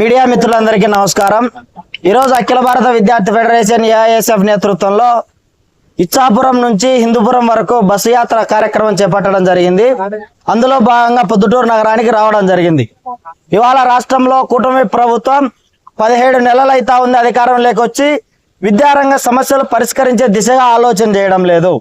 Media మిత్రులందరికీ నమస్కారం. ఈరోజు అఖిల భారత విద్యార్థి ఫెడరేషన్ ఏఐఎస్ఎఫ్ నేతృత్వంలో ఇచ్చాపురం నుంచి హిందూపురం వరకు బస్సు యాత్ర కార్యక్రమం చేపట్టడం జరిగింది. అందులో భాగంగా పొద్దుటూరు నగరానికి రావడం జరిగింది. ఇవాళ రాష్ట్రంలో కూటమి ప్రభుత్వం పదిహేడు నెలలు అయితా ఉంది అధికారంలోకి వచ్చి విద్యారంగ సమస్యలు పరిష్కరించే దిశగా ఆలోచన చేయడం లేదు.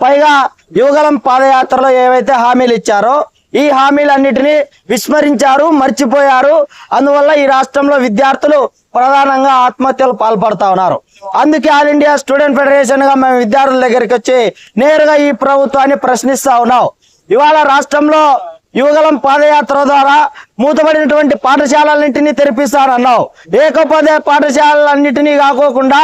పైగా యువగలం పాదయాత్రలో ఏవైతే హామీలు ఇచ్చారో ఈ హామీలన్నిటినీ విస్మరించారు మర్చిపోయారు. అందువల్ల ఈ రాష్ట్రంలో విద్యార్థులు ప్రధానంగా ఆత్మహత్యలు పాల్పడతా ఉన్నారు. అందుకే ఆల్ ఇండియా స్టూడెంట్ ఫెడరేషన్గా మేము విద్యార్థుల దగ్గరికి వచ్చి నేరుగా ఈ ప్రభుత్వాన్ని ప్రశ్నిస్తా ఉన్నాం. ఇవాళ రాష్ట్రంలో యువగలం పాదయాత్ర ద్వారా మూతబడినటువంటి పాఠశాలన్నింటినీ తెరిపిస్తారన్నావు ఏకోపాధ్యాయ పాఠశాలన్నింటినీ కాకోకుండా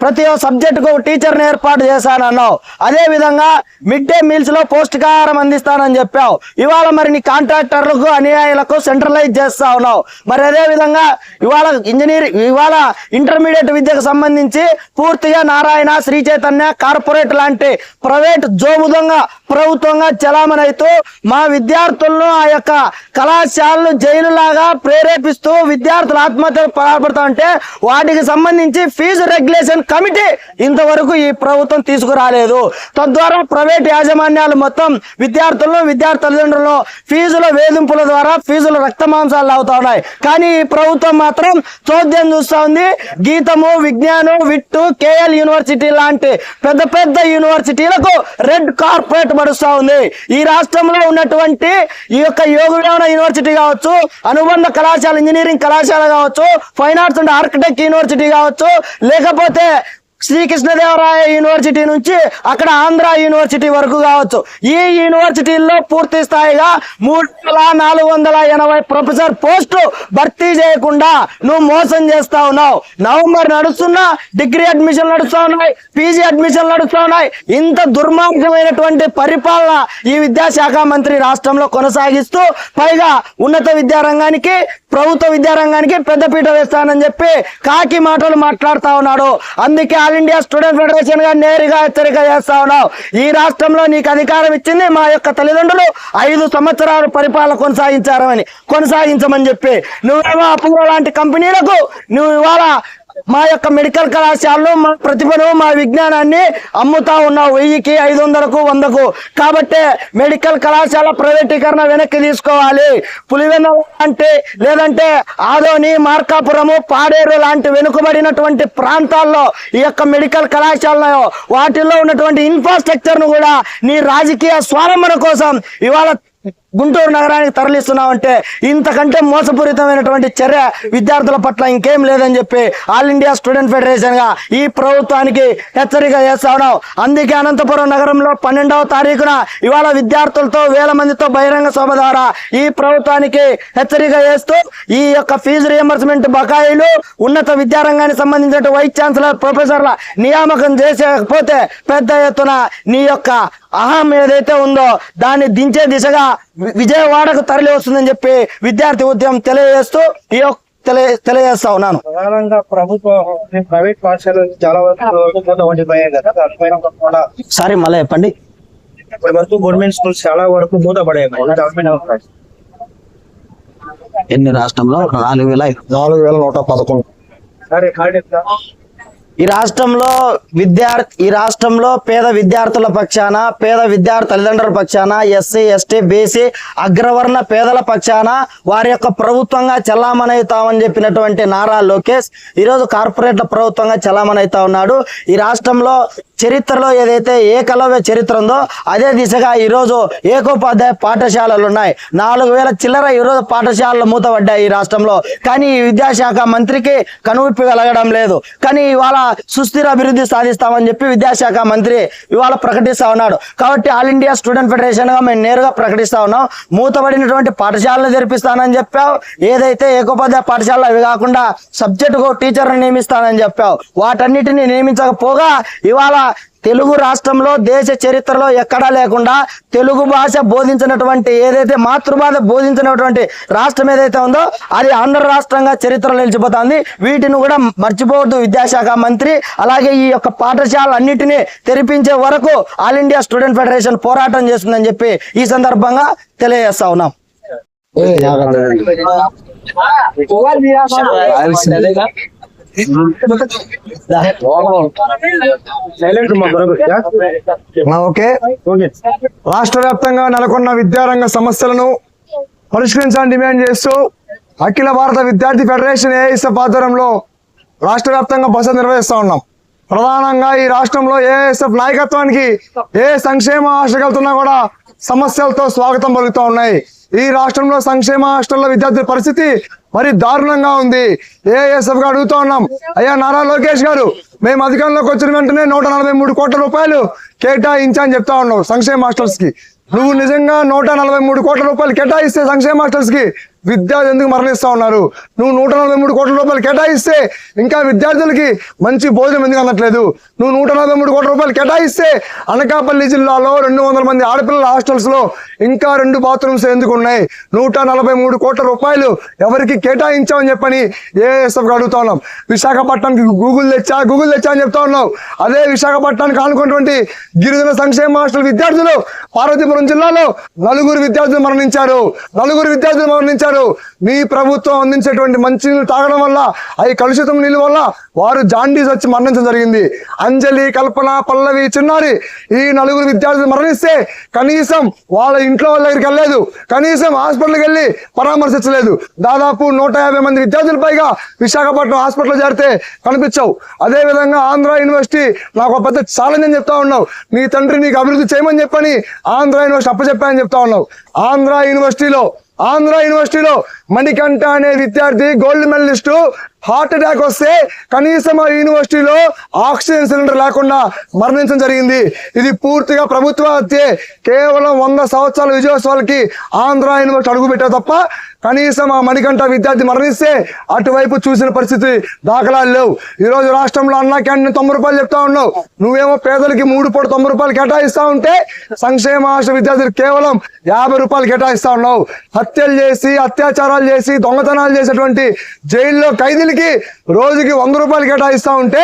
ప్రతి సబ్జెక్టుకు టీచర్ని ఏర్పాటు చేశానన్నావు. అదే విధంగా మిడ్ డే మీల్స్లో పౌష్టికాహారం అందిస్తానని చెప్పావు. ఇవాళ మరి నీ కాంట్రాక్టర్లకు అనుయాయులకు సెంట్రలైజ్ చేస్తా ఉన్నావు. మరి అదే విధంగా ఇవాళ ఇంజనీర్ ఇవాళ ఇంటర్మీడియట్ విద్యకు సంబంధించి పూర్తిగా నారాయణ శ్రీ చైతన్య కార్పొరేట్ లాంటి ప్రైవేట్ జోబుదంగా ప్రభుత్వంగా చలామణైతూ మా విద్యార్థులను ఆ యొక్క కళాశాలను జైలులాగా ప్రేరేపిస్తూ విద్యార్థులు ఆత్మహత్యలు పాల్పడతా ఉంటే వాటికి సంబంధించి ఫీజు రెగ్యులేషన్ కమిటీ ఇంతవరకు ఈ ప్రభుత్వం తీసుకురాలేదు. తద్వారా ప్రైవేట్ యాజమాన్యాలు మొత్తం విద్యార్థులను విద్యార్థి తల్లిదండ్రులను ఫీజుల వేధింపుల ద్వారా ఫీజుల రక్త మాంసాలు అవుతా ఉన్నాయి కానీ ఈ ప్రభుత్వం మాత్రం చోద్యం చూస్తూ ఉంది గీతము విజ్ఞానం విట్టు కేఎల్ యూనివర్సిటీ లాంటి పెద్ద పెద్ద యూనివర్సిటీలకు రెడ్ కార్పొరేట్ పడుస్తూ ఉంది ఈ రాష్ట్రంలో ఉన్నటువంటి ఈ యొక్క యోగవిధాన యూనివర్సిటీ కావచ్చు అనుబంధ కళాశాల ఇంజనీరింగ్ కళాశాల కావచ్చు fine arts and architect university కావచ్చు లేక లేకపోతే శ్రీకృష్ణదేవరాయ యూనివర్సిటీ నుంచి అక్కడ ఆంధ్ర యూనివర్సిటీ వరకు కావచ్చు. ఈ యూనివర్సిటీల్లో పూర్తి స్థాయిగా మూడు వందల నాలుగు వందల ఎనభై ప్రొఫెసర్ పోస్టు భర్తీ చేయకుండా నువ్వు మోసం చేస్తా ఉన్నావు. నవంబర్ నడుస్తున్నా డిగ్రీ అడ్మిషన్ నడుస్తా ఉన్నాయి పీజీ అడ్మిషన్ నడుస్తా ఉన్నాయి. ఇంత దుర్మార్గమైనటువంటి పరిపాలన ఈ విద్యాశాఖ మంత్రి రాష్ట్రంలో కొనసాగిస్తూ పైగా ఉన్నత విద్యారంగానికి ప్రభుత్వ విద్యారంగానికి పెద్దపీట వేస్తానని చెప్పి కాకి మాటలు మాట్లాడుతా ఉన్నాడు. అందుకే ఆల్ ఇండియా స్టూడెంట్ ఫెడరేషన్గా నేరుగా హెచ్చరిక చేస్తా ఉన్నావు. ఈ రాష్ట్రంలో నీకు అధికారం ఇచ్చింది మా యొక్క తల్లిదండ్రులు ఐదు సంవత్సరాలు పరిపాలన కొనసాగించారని కొనసాగించమని చెప్పి. నువ్వేమో అప్పు లాంటి కంపెనీలకు నువ్వు ఇవాళ మా యొక్క మెడికల్ కళాశాలలో మా ప్రతిభను మా విజ్ఞానాన్ని అమ్ముతా ఉన్నావు. వెయ్యికి ఐదు వందలకు వందకు. కాబట్టే మెడికల్ కళాశాల ప్రైవేటీకరణ వెనక్కి తీసుకోవాలి. పులివెన అంటే లేదంటే ఆదోని మార్కాపురము పాడేరు లాంటి వెనుకబడినటువంటి ప్రాంతాల్లో ఈ యొక్క మెడికల్ కళాశాలలో వాటిల్లో ఉన్నటువంటి ఇన్ఫ్రాస్ట్రక్చర్ను కూడా నీ రాజకీయ స్వారంభన కోసం ఇవాళ గుంటూరు నగరానికి తరలిస్తున్నామంటే ఇంతకంటే మోసపూరితమైనటువంటి చర్య విద్యార్థుల పట్ల ఇంకేం లేదని చెప్పి ఆల్ ఇండియా స్టూడెంట్ ఫెడరేషన్గా ఈ ప్రభుత్వానికి హెచ్చరిక చేస్తా ఉన్నాం. అందుకే అనంతపురం నగరంలో పన్నెండవ తారీఖున ఇవాళ విద్యార్థులతో వేల మందితో బహిరంగ సభ ద్వారా ఈ ప్రభుత్వానికి హెచ్చరిక చేస్తూ ఈ యొక్క ఫీజు రియంబర్స్మెంట్ బకాయిలు ఉన్నత విద్యారంగానికి సంబంధించిన వైస్ ఛాన్సలర్ ప్రొఫెసర్ల నియామకం చేసేకపోతే పెద్ద ఎత్తున నీ యొక్క అహం ఏదైతే ఉందో దాన్ని దించే దిశగా విజయవాడకు తరలి వస్తుందని చెప్పి విద్యార్థి ఉద్యమం తెలియజేస్తూ ఈ యొక్క తెలియ తెలియజేస్తా ఉన్నాను ప్రధానంగా ప్రభుత్వ ప్రైవేట్ పాఠశాలలు చాలా వరకు సారీ మళ్ళీ చెప్పండి. ఇప్పటి వరకు గవర్నమెంట్ స్కూల్స్ చాలా వరకు అవకాశం ఎన్ని రాష్ట్రంలో? నాలుగు వేల నాలుగు వేల నూట పదకొండు. సరే కార్డు ఈ రాష్ట్రంలో విద్యార్థి ఈ రాష్ట్రంలో పేద విద్యార్థుల పక్షాన పేద విద్యార్థి తల్లిదండ్రుల పక్షాన ఎస్సీ ఎస్టీ బీసీ అగ్రవర్ణ పేదల పక్షాన వారి యొక్క ప్రభుత్వంగా చలామణవుతామని చెప్పినటువంటి నారా లోకేష్ ఈరోజు కార్పొరేట్ల ప్రభుత్వంగా చలామణవుతా ఉన్నాడు. ఈ రాష్ట్రంలో చరిత్రలో ఏదైతే ఏకలవ్య చరిత్ర ఉందో అదే దిశగా ఈరోజు ఏకోపాధ్యాయ పాఠశాలలు ఉన్నాయి. నాలుగు వేల చిల్లర ఈరోజు పాఠశాలలు మూతపడ్డాయి ఈ రాష్ట్రంలో. కానీ ఈ విద్యాశాఖ మంత్రికి కనువిప్పి కలగడం లేదు. కానీ ఇవాళ సుస్థిర అభివృద్ధి సాధిస్తామని చెప్పి విద్యాశాఖ మంత్రి ఇవాళ ప్రకటిస్తా ఉన్నాడు. కాబట్టి ఆల్ ఇండియా స్టూడెంట్ ఫెడరేషన్గా మేము నేరుగా ప్రకటిస్తా ఉన్నాం. మూతబడినటువంటి పాఠశాలను తెరిపిస్తానని చెప్పావు. ఏదైతే ఏకోపాధ్యాయ పాఠశాలలు అవి కాకుండా సబ్జెక్టుకు టీచర్ని నియమిస్తానని చెప్పావు. వాటన్నిటిని నియమించకపోగా ఇవాళ తెలుగు రాష్ట్రంలో దేశ చరిత్రలో ఎక్కడా లేకుండా తెలుగు భాష బోధించినటువంటి ఏదైతే మాతృభాష బోధించినటువంటి రాష్ట్రం ఏదైతే ఉందో అది ఆంధ్ర రాష్ట్రంగా చరిత్రలో నిలిచిపోతుంది. వీటిని కూడా మర్చిపోవద్దు విద్యాశాఖ మంత్రి. అలాగే ఈ యొక్క పాఠశాలన్నిటినీ తెరిపించే వరకు ఆల్ ఇండియా స్టూడెంట్ ఫెడరేషన్ పోరాటం చేస్తుందని చెప్పి ఈ సందర్భంగా తెలియజేస్తా ఉన్నాం. ఓకే. రాష్ట్ర వ్యాప్తంగా నెలకొన్న విద్యారంగ సమస్యలను పరిష్కరించాలని డిమాండ్ చేస్తూ అఖిల భారత విద్యార్థి ఫెడరేషన్ ఏఎస్ఎఫ్ ఆధ్వర్యంలో రాష్ట్ర వ్యాప్తంగా బస నిర్వహిస్తా ఉన్నాం. ప్రధానంగా ఈ రాష్ట్రంలో ఏఎస్ఎఫ్ నాయకత్వానికి ఏ సంక్షేమ హాస్టల్తున్నా కూడా సమస్యలతో స్వాగతం పలుకుతూ ఉన్నాయి. ఈ రాష్ట్రంలో సంక్షేమ హాస్టల్లో విద్యార్థుల పరిస్థితి మరి దారుణంగా ఉంది. ఏఎస్ఎఫ్గా అడుగుతా ఉన్నాం. అయ్యా నారా లోకేష్ గారు మేము అధికారంలోకి వచ్చిన వెంటనే నూట నలభై మూడు కోట్ల రూపాయలు కేటాయించని చెప్తా ఉన్నావు సంక్షేమ హాస్టల్స్కి నువ్వు నిజంగా నూట నలభై మూడు కోట్ల రూపాయలు కేటాయిస్తే సంక్షేమ హాస్టల్స్కి విద్యార్థి ఎందుకు మరణిస్తా ఉన్నారు? నువ్వు నూట నలభై మూడు కోట్ల రూపాయలు కేటాయిస్తే ఇంకా విద్యార్థులకి మంచి భోజనం ఎందుకు అందట్లేదు? నువ్వు నూట నలభై మూడు కోట్ల రూపాయలు కేటాయిస్తే అనకాపల్లి జిల్లాలో రెండు వందల మంది ఆడపిల్లల హాస్టల్స్లో ఇంకా రెండు బాత్రూమ్స్ ఎందుకు ఉన్నాయి? నూట నలభై మూడు కోట్ల రూపాయలు ఎవరికి కేటాయించామని చెప్పని ఏఎస్ఎఫ్ అడుగుతా ఉన్నాం. విశాఖపట్నానికి గూగుల్ తెచ్చా? గూగుల్ తెచ్చా అని చెప్తా ఉన్నావు. అదే విశాఖపట్నానికి ఆనుకున్నటువంటి గిరిజన సంక్షేమ హాస్టల్ విద్యార్థులు పార్వతీపురం జిల్లాలో నలుగురు విద్యార్థులు మరణించారు. నలుగురు విద్యార్థులు మరణించారు. మీ ప్రభుత్వం అందించేటువంటి మంచి నీళ్ళు తాగడం వల్ల అవి కలుషితం నీళ్ళ వల్ల వారు జాండీస్ వచ్చి మరణించడం జరిగింది. అంజలి కల్పన పల్లవి చిన్నారి ఈ నలుగురు విద్యార్థులు మరణిస్తే కనీసం వాళ్ళ ఇంట్లో వాళ్ళ దగ్గరికి వెళ్ళలేదు. కనీసం హాస్పిటల్కి వెళ్ళి పరామర్శించలేదు. దాదాపు నూట యాభై మంది విద్యార్థులు పైగా విశాఖపట్నం హాస్పిటల్లో చేరితే కనిపించవు. అదేవిధంగా ఆంధ్ర యూనివర్సిటీ నాకు ఒక పెద్ద ఛాలెంజ్ అని చెప్తా ఉన్నావు. నీ తండ్రి నీకు అభివృద్ధి చేయమని చెప్పని ఆంధ్ర యూనివర్సిటీ అప్పచెప్పాయని చెప్తా ఉన్నావు. ఆంధ్ర యూనివర్సిటీలో ఆంధ్ర యూనివర్సిటీలో మణికంఠ అనే విద్యార్థి గోల్డ్ మెడలిస్టు హార్ట్ అటాక్ వస్తే కనీసం ఆ యూనివర్సిటీలో ఆక్సిజన్ సిలిండర్ లేకుండా మరణించడం జరిగింది. ఇది పూర్తిగా ప్రభుత్వ హత్యే. కేవలం వంద సంవత్సరాల విజయోత్సవాలకి ఆంధ్ర యూనివర్సిటీ అడుగుపెట్టారు తప్ప కనీసం ఆ మణికంఠ విద్యార్థి మరణిస్తే అటువైపు చూసిన పరిస్థితి దాఖలాలు లేవు. ఈ రోజు రాష్ట్రంలో అన్నా క్యాంటీన్ తొంభై రూపాయలు చెప్తా ఉన్నావు. నువ్వేమో పేదలకి మూడు పూట తొంభై రూపాయలు కేటాయిస్తా ఉంటే సంక్షేమ ఆశ్ర విద్యార్థులు కేవలం యాభై రూపాయలు కేటాయిస్తా ఉన్నావు. హత్యలు చేసి అత్యాచారాలు చేసి దొంగతనాలు చేసేటువంటి జైల్లో విద్యార్థులకి రోజుకి వంద రూపాయలు కేటాయిస్తూ ఉంటే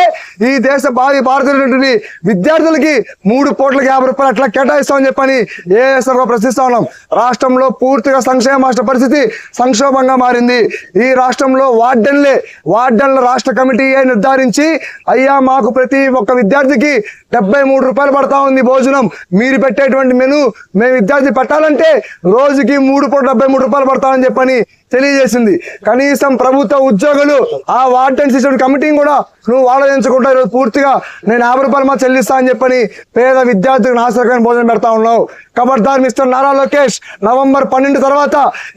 ఈ దేశ భావి భారతీయులటువంటి విద్యార్థులకి మూడు కోట్లకి యాభై రూపాయలు అట్లా కేటాయిస్తామని చెప్పని ఏఎస్ఆర్ ప్రశ్నిస్తా ఉన్నాం. రాష్ట్రంలో పూర్తిగా సంక్షేమ రాష్ట్ర పరిస్థితి సంక్షోభంగా మారింది. ఈ రాష్ట్రంలో వార్డెన్లే వార్డెన్ల రాష్ట్ర కమిటీ నిర్ధారించి అయ్యా మాకు ప్రతి ఒక్క విద్యార్థికి డెబ్బై మూడు రూపాయలు పడతా ఉంది భోజనం మీరు పెట్టేటువంటి మెను మేము విద్యార్థి పెట్టాలంటే రోజుకి మూడు పూట డెబ్బై మూడు రూపాయలు పడతామని చెప్పని తెలియజేసింది. కనీసం ప్రభుత్వ ఉద్యోగులు ఆ వార్డెన్ సిస్టమ్ కమిటీని కూడా నువ్వు ఆలోచించకుండా ఈరోజు పూర్తిగా నేను యాభై రూపాయలు మా చెల్లిస్తా అని చెప్పని పేద విద్యార్థులకు నాశనకమైన భోజనం పెడతా ఉన్నావు. ఖబర్దార్ మిస్టర్ నారా లోకేష్ నవంబర్ పన్నెండు తర్వాత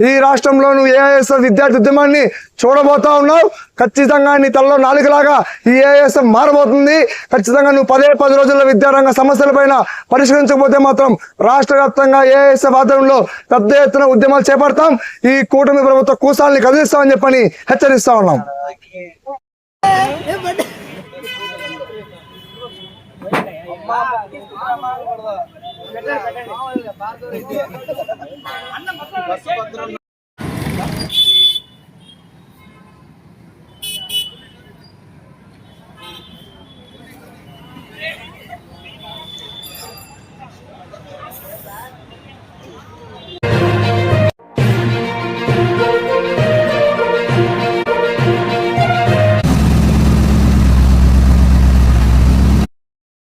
ఈ రాష్ట్రంలో నువ్వు ఏఐఎస్ఎఫ్ విద్యార్థి ఉద్యమాన్ని చూడబోతా ఉన్నావు. ఖచ్చితంగా నీ తలలో నాలుగులాగా ఈ ఏఐఎస్ఎఫ్ మారబోతుంది. ఖచ్చితంగా నువ్వు పదే పది రోజుల్లో విద్యారంగ సమస్యలపైన పరిష్కరించకపోతే మాత్రం రాష్ట్ర వ్యాప్తంగా ఏఐఎస్ఎఫ్ ఆధ్వర్యంలో పెద్ద ఎత్తున ఉద్యమాలు చేపడతాం. ఈ కూటమి ప్రభుత్వం కూసాల్ని కదిలిస్తామని చెప్పని హెచ్చరిస్తా ఉన్నాం